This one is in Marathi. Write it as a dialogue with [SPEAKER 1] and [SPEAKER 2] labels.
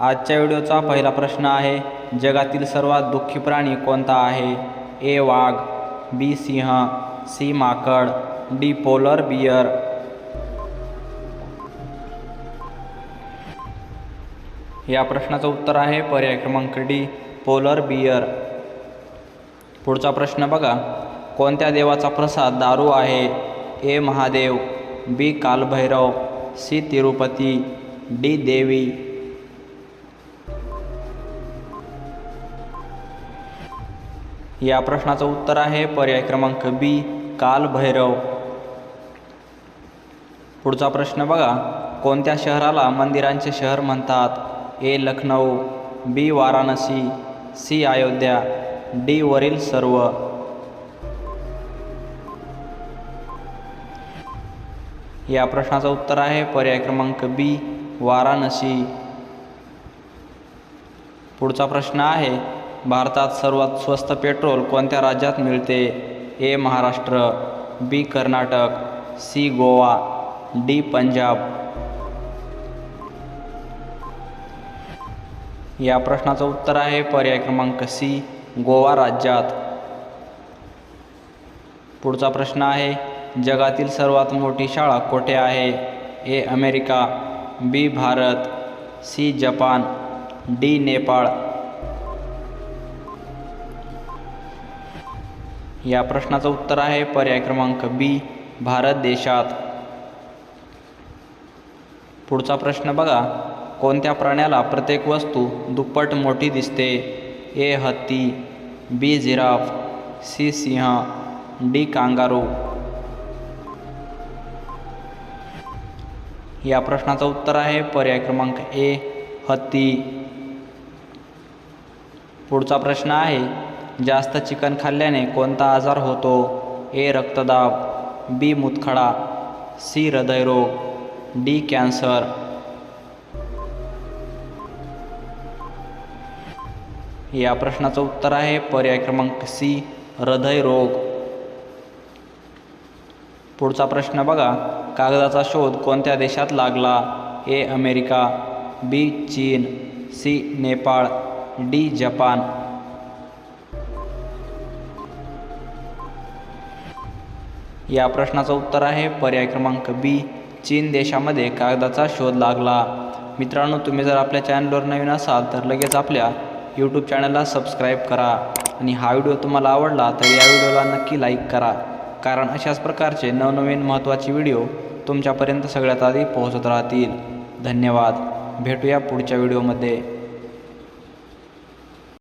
[SPEAKER 1] आजच्या व्हिडिओचा पहिला प्रश्न आहे जगातील सर्वात दुःखी प्राणी कोणता आहे? ए वाघ बी सिंह सी माकड डी पोलर बियर या प्रश्नाचं उत्तर आहे पर्याय क्रमांक डी पोलर बियर पुढचा प्रश्न बघा कोणत्या देवाचा प्रसाद दारू आहे? A Mahadev B Kalbhairav C Tirupati D देवी. या प्रश्नाचं उत्तर आहे. पर्याय क्रमांक बी कालभैरव. पुढचा प्रश्न बघा. कोणत्या शहराला मंदिरांचे शहर म्हणतात? A Lucknow B Varanasi C Ayodhya D वरील सर्व. या प्रश्नाचं उत्तर आहे. पर्याय क्रमांक बी वाराणसी. पुढचा प्रश्न आहे. भारतात सर्वात स्वस्त पेट्रोल कोणत्या राज्यात मिळते? A Maharashtra B Karnataka C Goa D Punjab. या प्रश्नाचं उत्तर आहे पर्याय क्रमांक सी गोवा राज्यात. पुढचा प्रश्न आहे जगातील सर्वात मोठी शाळा कोठे आहे? A America B Bharat C Japan D Nepal. या प्रश्नाचं उत्तर आहे पर्याय क्रमांक बी भारत देशात. पुढचा प्रश्न बघा. कोणत्या प्राण्याला प्रत्येक वस्तू दुप्पट मोठी दिसते? ए हत्ती बी जिराफ सी सिंह डी कांगारू. या प्रश्नाचं उत्तर आहे पर्याय क्रमांक ए हत्ती. पुढचा प्रश्न आहे जास्त चिकन खाल्ल्याने कोणता आजार होतो? ए रक्तदाब बी मुतखडा सी हृदयरोग डी कॅन्सर. या प्रश्नाचं उत्तर आहे पर्याय क्रमांक सी हृदयरोग. पुढचा प्रश्न बघा. कागदाचा शोध कोणत्या देशात लागला? ए अमेरिका बी चीन सी नेपाळ डी जपान. या प्रश्नाचं उत्तर आहे पर्याय क्रमांक बी चीन देशामध्ये कागदाचा शोध लागला. मित्रांनो तुम्ही जर आपल्या चॅनलवर नवीन असाल तर लगेच आपल्या यूट्यूब चॅनलला सबस्क्राईब करा. आणि हा व्हिडिओ तुम्हाला आवडला तर या व्हिडिओला नक्की लाईक करा. कारण अशाच प्रकारचे नवनवीन महत्त्वाचे व्हिडिओ तुमच्यापर्यंत सगळ्यात आधी पोहोचत राहतील. धन्यवाद. भेटूया पुढच्या व्हिडिओमध्ये